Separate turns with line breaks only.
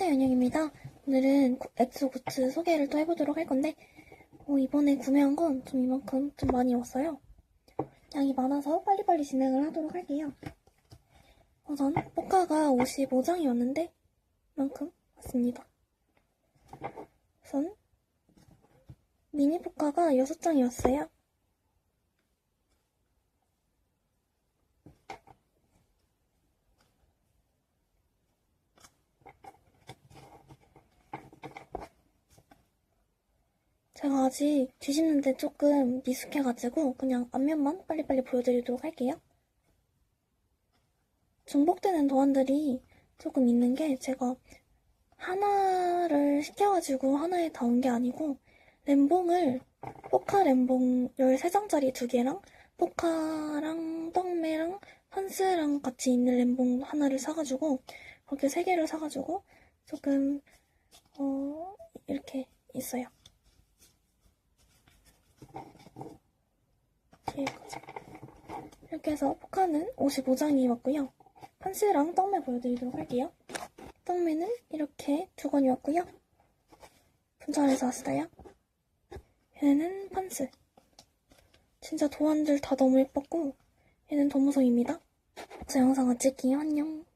안녕하세요, 연영입니다. 오늘은 구- 엑소 굿즈 소개를 또 해보도록 할 건데, 어, 이번에 구매한 건 좀 이만큼 좀 많이 왔어요. 양이 많아서 빨리빨리 진행을 하도록 할게요. 우선, 포카가 55장이 왔는데, 이만큼 왔습니다. 우선, 미니 포카가 6장이 왔어요. 제가 아직 뒤집는데 조금 미숙해가지고 그냥 앞면만 빨리빨리 보여드리도록 할게요. 중복되는 도안들이 조금 있는 게 제가 하나를 시켜가지고 하나에 다 온 게 아니고 램봉을 포카 램봉 13장짜리 두 개랑 포카랑 떡매랑 판스랑 같이 있는 램봉 하나를 사가지고 그렇게 세 개를 사가지고 조금 어 이렇게 있어요. 뒤에까지. 이렇게 해서 포카는 55장이 왔고요. 판스랑 떡매 보여드리도록 할게요. 떡매는 이렇게 두 건이 왔고요. 분산해서 왔어요. 얘는 판스. 진짜 도안들 다 너무 예뻤고 얘는 도무송입니다. 그래서 영상 마칠게요. 안녕.